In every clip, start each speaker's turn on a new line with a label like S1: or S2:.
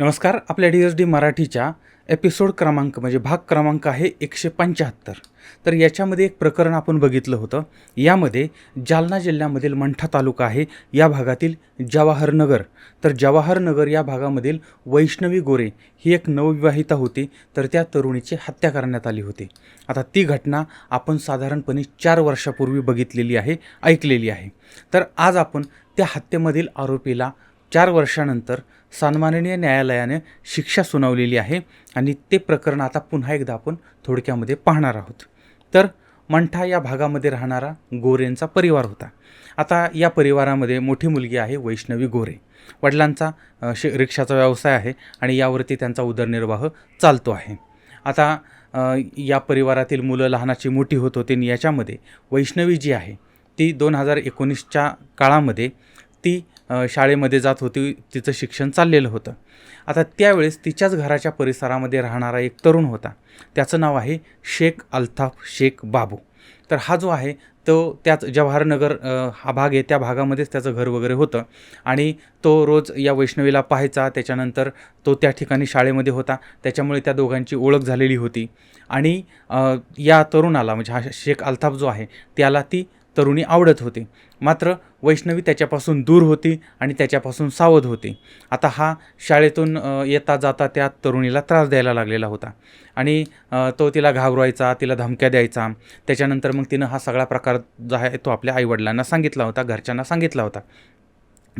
S1: नमस्कार आपल्या D S D मराठीच्या एपिसोड क्रमांक म्हणजे भाग क्रमांक आहे एकशे पंच्याहत्तर. तर याच्यामध्ये एक प्रकरण आपण बघितलं होतं. यामध्ये जालना जिल्ह्यामधील मंठा तालुका आहे या भागातील जवाहरनगर तर जवाहरनगर या भागामधील वैष्णवी गोरे ही एक नवविवाहिता होती तर त्या तरुणीची हत्या करण्यात आली होती. आता ती घटना आपण साधारणपणे चार वर्षापूर्वी बघितलेली आहे ऐकलेली आहे. तर आज आपण त्या हत्येमधील आरोपीला चार वर्षानंतर सन्माननीय न्यायालयाने शिक्षा सुनावलेली आहे आणि ते प्रकरण आता पुन्हा एकदा आपण थोडक्यामध्ये पाहणार आहोत. तर मंठा या भागामध्ये राहणारा गोरेंचा परिवार होता. आता या परिवारामध्ये मोठी मुलगी आहे वैष्णवी गोरे. वडिलांचा अ, रिक्षाचा व्यवसाय आहे आणि यावरती त्यांचा उदरनिर्वाह चालतो आहे. आता या परिवारातील मुलं लहानाची मोठी होत होती आणि याच्यामध्ये वैष्णवी जी आहे ती दोन हजार एकोणीसच्या काळामध्ये ती शाळेमध्ये जात होती तिचं शिक्षण चाललेलं होतं. आता त्यावेळेस तिच्याच घराच्या परिसरामध्ये राहणारा एक तरुण होता. त्याचं नाव आहे शेख अल्ताफ शेख बाबू. तर हा जो आहे तो त्याच जवाहरनगर हा भाग आहे त्या भागामध्येच त्याचं घर वगैरे होतं. आणि तो रोज या वैष्णवीला पाहायचा त्याच्यानंतर तो त्या ठिकाणी शाळेमध्ये होता. त्याच्यामुळे त्या दोघांची ओळख झालेली होती. आणि या तरुणाला म्हणजे हा शेख अल्ताफ जो आहे त्याला ती तरुणी आवडत होती. मात्र वैष्णवी त्याच्यापासून दूर होती आणि त्याच्यापासून सावध होती. आता हा शाळेतून येता जाता त्या तरुणीला त्रास द्यायला लागलेला होता. आणि तो तिला घाबरवायचा तिला धमक्या द्यायचा. त्याच्यानंतर मग तिनं हा सगळा प्रकार जो आहे तो आपल्या आईवडिलांना सांगितला होता घरच्यांना सांगितला होता.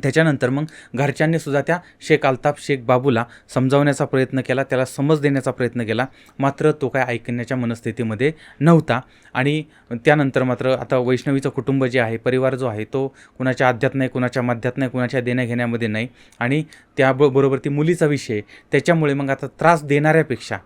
S1: त्याच्यानंतर मग घरच्यांनी सुद्धा त्या शेख अल्ताफ शेख बाबूला समजावण्याचा प्रयत्न केला त्याला समज देण्याचा प्रयत्न केला. मात्र तो काय ऐकण्याच्या मनस्थितीमध्ये नव्हता आणि त्यानंतर मात्र आता वैष्णवीचं कुटुंब जे आहे परिवार जो आहे तो कुणाच्या आध्यात नाही कुणाच्या मध्यात नाही कुणाच्या देण्याघेण्यामध्ये नाही आणि त्याबरोबर ती मुलीचा विषय त्याच्यामुळे मग आता त्रास देणाऱ्यापेक्षा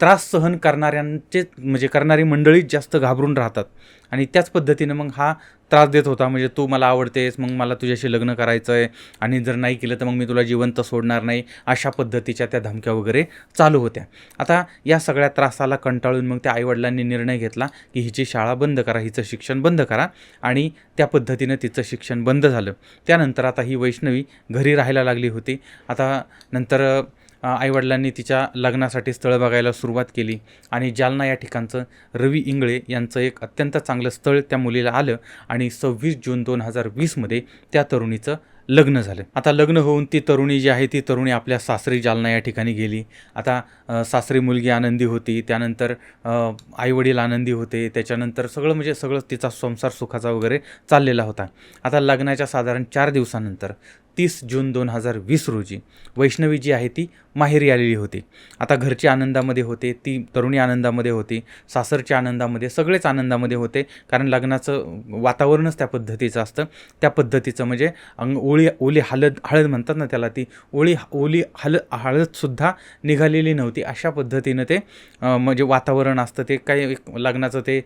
S1: त्रास सहन करणाऱ्यांचे म्हणजे करणारी मंडळीच जास्त घाबरून राहतात. आणि त्याच पद्धतीनं मग हा त्रास देत होता. म्हणजे तू मला आवडतेस मग मला तुझ्याशी लग्न करायचं आहे आणि जर नाही केलं तर मग मी तुला जिवंत सोडणार नाही अशा पद्धतीच्या त्या धमक्या वगैरे चालू होत्या. आता या सगळ्या त्रासाला कंटाळून मग त्या आईवडिलांनी निर्णय घेतला की हिची शाळा बंद करा हिचं शिक्षण बंद करा आणि त्या पद्धतीनं तिचं शिक्षण बंद झालं. त्यानंतर आता ही वैष्णवी घरी राहायला लागली होती. आता नंतर आईवडिलांनी तिच्या लग्नासाठी स्थळ बघायला सुरुवात केली. आणि जालना या ठिकाणचं रवी इंगळे यांचं एक अत्यंत चांगलं स्थळ त्या मुलीला आलं आणि सव्वीस जून दोन हजार वीसमध्ये त्या तरुणीचं लग्न झालं. आता लग्न होऊन ती तरुणी जी आहे ती तरुणी आपल्या सासरी जालना या ठिकाणी गेली. आता सासरी मुलगी आनंदी होती त्यानंतर आईवडील आनंदी होते त्याच्यानंतर सगळं म्हणजे सगळं तिचा संसार सुखाचा वगैरे चाललेला होता. आता लग्नाच्या साधारण चार दिवसानंतर तीस जून दोन हजार वीस रोजी वैष्णवी जी आहे ती माहेरी आलेली होती. आता घरचे आनंदामध्ये होते ती तरुणी आनंदामध्ये होती सासरच्या आनंदामध्ये सगळेच आनंदामध्ये होते. कारण लग्नाचं वातावरणच त्या पद्धतीचं असतं. त्या पद्धतीचं म्हणजे अंग ओळी ओली हळद हळद म्हणतात ना त्याला ती ओळी ओली हल हळदसुद्धा निघालेली नव्हती. अशा पद्धतीनं ते म्हणजे वातावरण असतं. ते काही लग्नाचं ते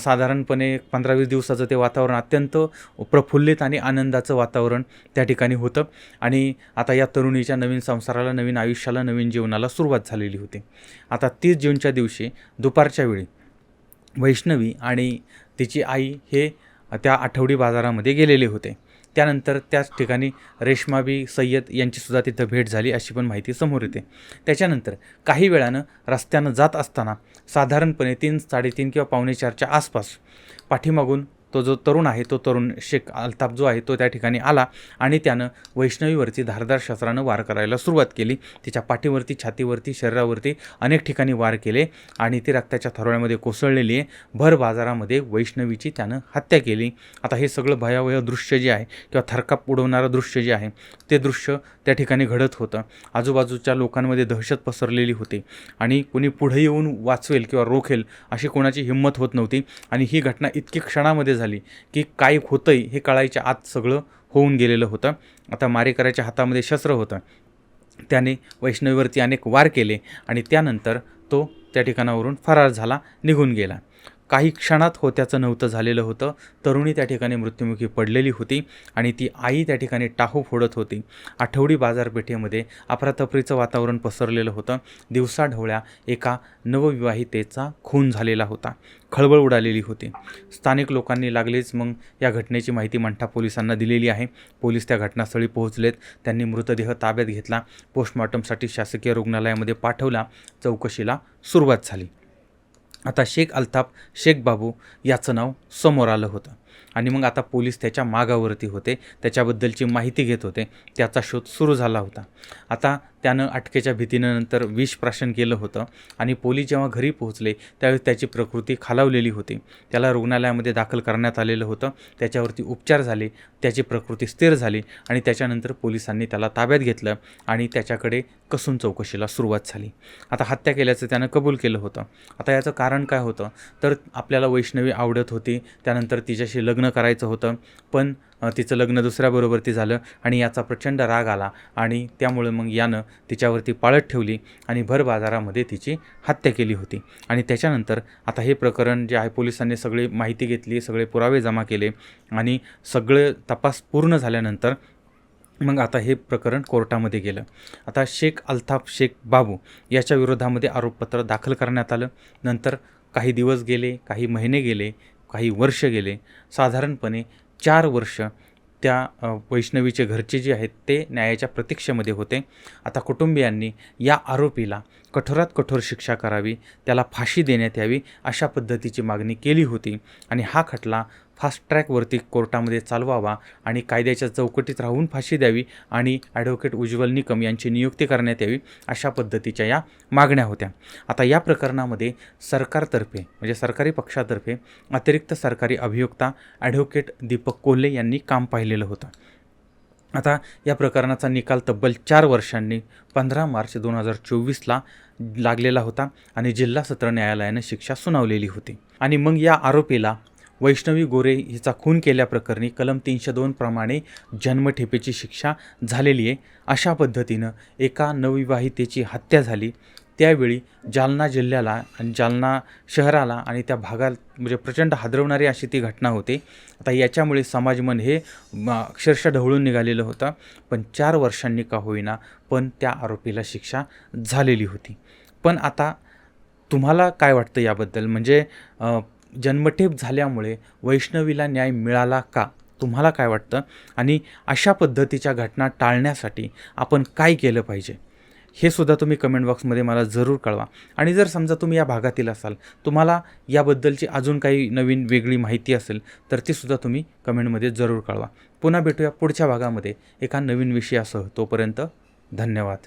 S1: साधारणपणे पंधरा वीस दिवसाचं ते वातावरण अत्यंत प्रफुल्लित आणि आनंदाचं वातावरण त्या ठिकाणी होतं. आणि आता या तरुणीच्या नवीन संसाराला नवीन आयुष्याला नवीन जीवनाला सुरुवात झालेली होती. आता तीस जूनच्या दिवशी दुपारच्या वेळी वैष्णवी आणि तिची आई हे त्या आठवडी बाजारामध्ये गेलेले होते. त्यानंतर त्याच ठिकाणी रेश्माबी सय्यद यांचीसुद्धा तिथं भेट झाली अशी पण माहिती समोर येते. त्याच्यानंतर काही वेळानं रस्त्यानं जात असताना साधारणपणे तीन साडेतीन किंवा पावणे चारच्या आसपास पाठीमागून तो जो तरुण आहे तो तरुण शेख अल्ताफ जो आहे तो त्या ठिकाणी आला आणि त्यानं वैष्णवीवरती धारदार शस्त्रानं वार करायला सुरुवात केली. तिच्या पाठीवरती छातीवरती शरीरावरती अनेक ठिकाणी वार केले आणि ती रक्ताच्या थरोळ्यामध्ये कोसळलेली आहे. भर बाजारामध्ये वैष्णवीची त्यानं हत्या केली. आता हे सगळं भयावह दृश्य जे आहे किंवा थरकाप उडवणारं दृश्य जे आहे ते दृश्य त्या ठिकाणी घडत होतं. आजूबाजूच्या लोकांमध्ये दहशत पसरलेली होती आणि कोणी पुढे येऊन वाचवेल किंवा रोखेल अशी कोणाची हिंमत होत नव्हती आणि ही घटना इतकी क्षणामध्ये झाली की काय होतंय हे कळायच्या आत सगळं होऊन गेलेलं होतं. आता मारेकऱ्याच्या हातामध्ये शस्त्र होतं. त्याने वैष्णवीवरती अनेक वार केले आणि त्यानंतर तो त्या ठिकाणावरून फरार झाला निघून गेला. काही क्षणात होत्याचं नव्हतं झालेलं होतं. तरुणी त्या ठिकाणी मृत्युमुखी पडलेली होती आणि ती आई त्या ठिकाणी टाहू फोडत होती. आठवडी बाजारपेठेमध्ये अफरातफरीचं वातावरण पसरलेलं होतं. दिवसाढवळ्या एका नवविवाहितेचा खून झालेला होता. खळबळ उडालेली होती. स्थानिक लोकांनी लागलीच मग या घटनेची माहिती मंठा पोलिसांना दिलेली आहे. पोलीस त्या घटनास्थळी पोहोचलेत. त्यांनी मृतदेह ताब्यात घेतला. पोस्टमॉर्टमसाठी शासकीय रुग्णालयामध्ये पाठवला. चौकशीला सुरुवात झाली. आता शेख अल्ताफ शेख बाबू याचं नाव समोर आलं होतं. आणि मग आता पोलीस त्याच्या मागावरती होते त्याच्याबद्दलची माहिती घेत होते त्याचा शोध सुरू झाला होता. आता त्यानं अटकेच्या भीतीनं नंतर विष प्राशन केलं होतं आणि पोलीस जेव्हा घरी पोहोचले त्यावेळी त्याची प्रकृती खालावलेली होती. त्याला रुग्णालयामध्ये दाखल करण्यात आलेलं होतं त्याच्यावरती उपचार झाले त्याची प्रकृती स्थिर झाली आणि त्याच्यानंतर पोलिसांनी त्याला ताब्यात घेतलं आणि त्याच्याकडे कसून चौकशीला सुरुवात झाली. आता हत्या केल्याचं त्यानं कबूल केलं होतं. आता याचं कारण काय होतं? तर आपल्याला वैष्णवी आवडत होती त्यानंतर तिच्याशी लग्न करायचं होतं. पण तिचं लग्न दुसऱ्याबरोबर झालं आणि याचा प्रचंड राग आला आणि त्यामुळे मग यानं तिच्यावरती पाळत ठेवली आणि भर बाजारामध्ये तिची हत्या केली होती. आणि त्याच्यानंतर आता हे प्रकरण जे आहे पोलिसांनी सगळी माहिती घेतली सगळे पुरावे जमा केले आणि सगळे तपास पूर्ण झाल्यानंतर मग आता हे प्रकरण कोर्टामध्ये गेलं. आता शेख अल्ताफ शेख बाबू याच्या विरोधामध्ये आरोपपत्र दाखल करण्यात आलं. नंतर काही दिवस गेले काही महिने गेले काही वर्ष गेले. साधारणपणे चार वर्ष त्या वैष्णवीचे घरचे जे आहेत ते न्यायाच्या प्रतीक्षेमध्ये होते. आता कुटुंबियांनी या आरोपीला कठोरात कठोर शिक्षा करावी त्याला फाशी देण्यात यावी अशा पद्धतीची मागणी केली होती आणि हा खटला फास्ट ट्रॅकवरती कोर्टामध्ये चालवावा आणि कायद्याच्या चौकटीत राहून फाशी द्यावी आणि ॲडव्होकेट उज्ज्वल निकम यांची नियुक्ती करण्यात यावी अशा पद्धतीच्या या मागण्या होत्या. आता या प्रकरणामध्ये सरकारतर्फे म्हणजे सरकारी पक्षातर्फे अतिरिक्त सरकारी अभियोक्ता ॲडव्होकेट दीपक कोल्हे यांनी काम पाहिलेलं होतं. आता या प्रकरणाचा निकाल तब्बल चार वर्षांनी पंधरा मार्च दोन हजार चोवीसला लागलेला होता आणि जिल्हा सत्र न्यायालयानं शिक्षा सुनावलेली होती. आणि मग या आरोपीला वैष्णवी गोरे हिचा खून केल्याप्रकरणी कलम तीनशे दोन प्रमाणे जन्मठेपेची शिक्षा झालेली आहे. अशा पद्धतीनं एका नवविवाहितेची हत्या झाली. त्यावेळी जालना जिल्ह्याला आणि जालना शहराला आणि त्या भागात म्हणजे प्रचंड हादरवणारी अशी ती घटना होती. आता याच्यामुळे समाजमन हे अक्षरशः ढवळून निघालेलं होतं. पण चार वर्षांनी का होईना पण त्या आरोपीला शिक्षा झालेली होती. पण आता तुम्हाला काय वाटतं याबद्दल? म्हणजे जन्मठेप झाल्यामुळे वैष्णवीला न्याय मिळाला का? तुम्हाला काय वाटतं? आणि अशा पद्धतीच्या घटना टाळण्यासाठी आपण काय केलं पाहिजे? हे सुद्धा तुम्ही कमेंट बॉक्समध्ये मला जरूर कळवा. आणि जर समजा तुम्ही या भागातील असाल तुम्हाला याबद्दलची अजून काही नवीन वेगळी माहिती असेल तर तीसुद्धा तुम्ही कमेंटमध्ये जरूर कळवा. पुन्हा भेटूया पुढच्या भागामध्ये एका नवीन विषयासह. तोपर्यंत धन्यवाद.